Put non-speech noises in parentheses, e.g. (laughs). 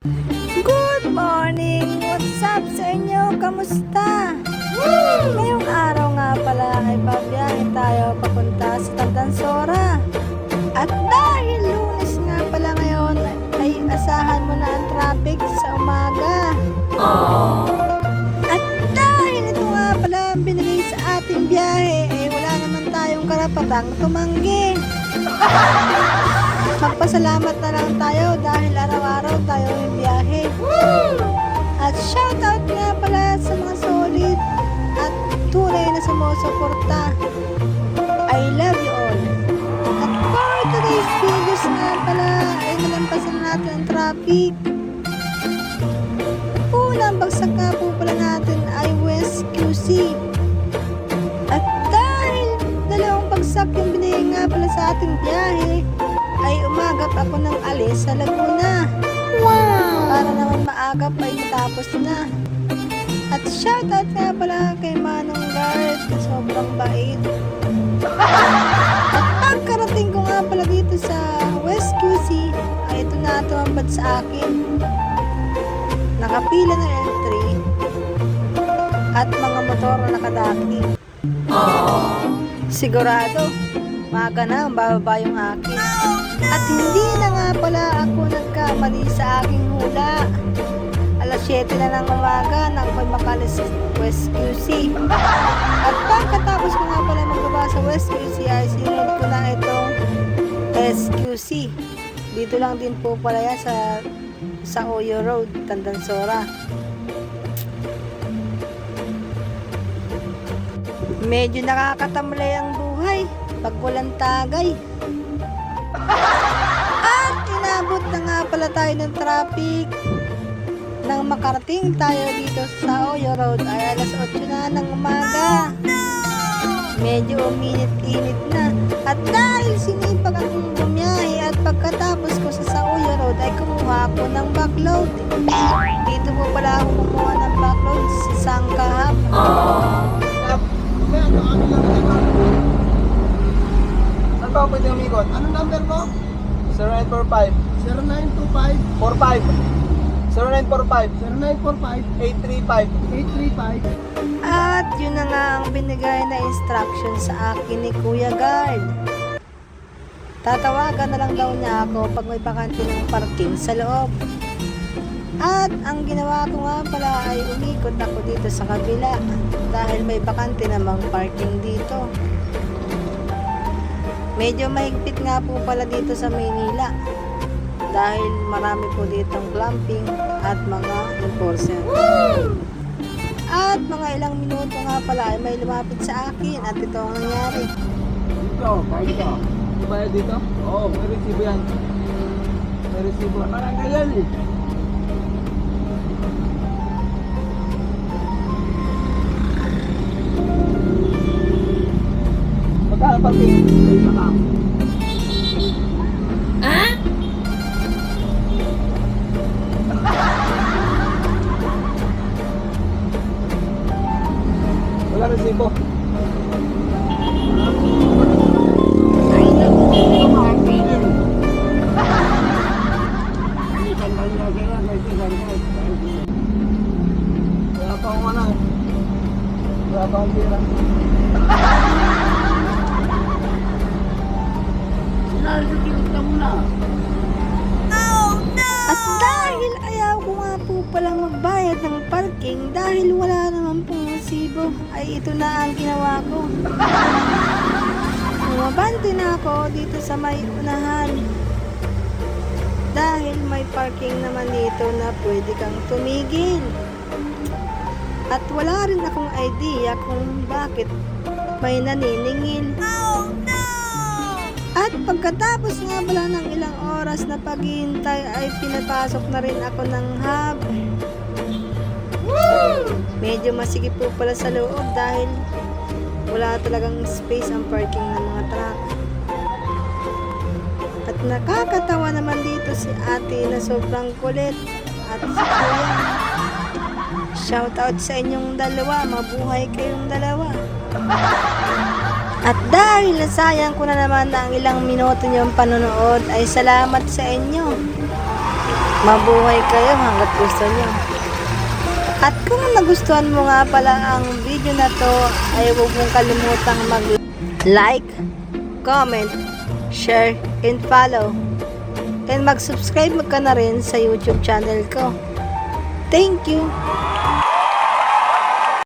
Good morning! What's up sa inyo? Kamusta? Ngayong araw nga pala ay pabiyahe tayo papunta sa Tandansora. At dahil lunes nga pala ngayon, ay asahan mo na ang traffic sa umaga. At dahil ito nga pala ang binigay sa ating biyahe, eh wala naman tayong karapatang tumanggi. (laughs) Magpasalamat na lang tayo dahil araw-araw tayo na sumusuporta. I love you all. At for today's videos nga pala ay nalampasan natin ang traffic. Unang bagsak nga po pala natin ay West QC. At dahil dalawang bagsak yung binigay nga pala sa ating biyahe, ay umagap ako ng alis sa Laguna. Wow! Para naman maagap ay matapos na. At shoutout nga pala kay Manong Guard na sobrang bait. At pagkarating ko nga pala dito sa West QC, ay ito na tumambad sa akin. Nakapila na L3 at mga motor na nakadaki. Sigurado, maga na ang bababa yung akin. At hindi na nga pala ako nagkamali sa aking hula. Alas 7 na ng umaga nang ako'y sa West QC. At pagkatapos ko nga pala magbaba sa West QC ay sinunod ko na itong SQC. Dito lang din po pala yan sa sa Oyo Road, Tandansora. Medyo nakakatamlay ang buhay pag walang tagay. At inabot na nga pala tayo ng traffic. Nang makarating tayo dito sa Oyo Road ay alas 8 na ng umaga. Medyo uminit-init na. At dahil sinipag akong bumiyahe at pagkatapos ko sa Sauyo Road ay kumuha ako ng backload. Dito po pala ako kumuha ng backload sa Sangkahap. Saan ba ako pwede umikot? Anong number mo? 0945 0925 45 0945 0945 835 835 At yun na nga ang binigay na instruction sa akin ni Kuya Guard. Tatawagan na lang daw niya ako pag may bakante ng parking sa loob. At ang ginawa ko nga pala ay umikot ako dito sa kabila dahil may bakante namang parking dito. Medyo mahigpit nga po pala dito sa Maynila dahil marami po ditong clamping at mga enforcer. At mga ilang minuto nga pala ay may lumapit sa akin at ito ang nangyari. Dito, kahit ka. May bayad dito? Oo, may resibo yan. May resibo. Barangay yan eh. Magkano parking? Dito ka. Ka muna. At dahil ayaw ko nga po palang magbayad ng parking dahil wala naman pong resibo, ay ito na ang ginawa ko. (laughs) Umabante na ako dito sa may unahan. Dahil may parking naman dito na pwede kang tumigil. At wala rin akong idea kung bakit may naniningil. At pagkatapos nga pala ng ilang oras na paghihintay ay pinapasok na rin ako ng hub. Medyo masikip po pala sa loob dahil wala talagang space ang parking ng mga truck. At nakakatawa naman dito si ate na sobrang kulit at si kuya. Shout out sa inyong dalawa, mabuhay kayong dalawa. At dahil nasayang ko na naman ang ilang minuto niyong panonood, ay salamat sa inyo. Mabuhay kayo hanggat gusto nyo. At kung nagustuhan mo nga pala ang video na to, ay huwag mong kalimutang mag-like, comment, share, and follow. And mag-subscribe ka na rin sa YouTube channel ko. Thank you!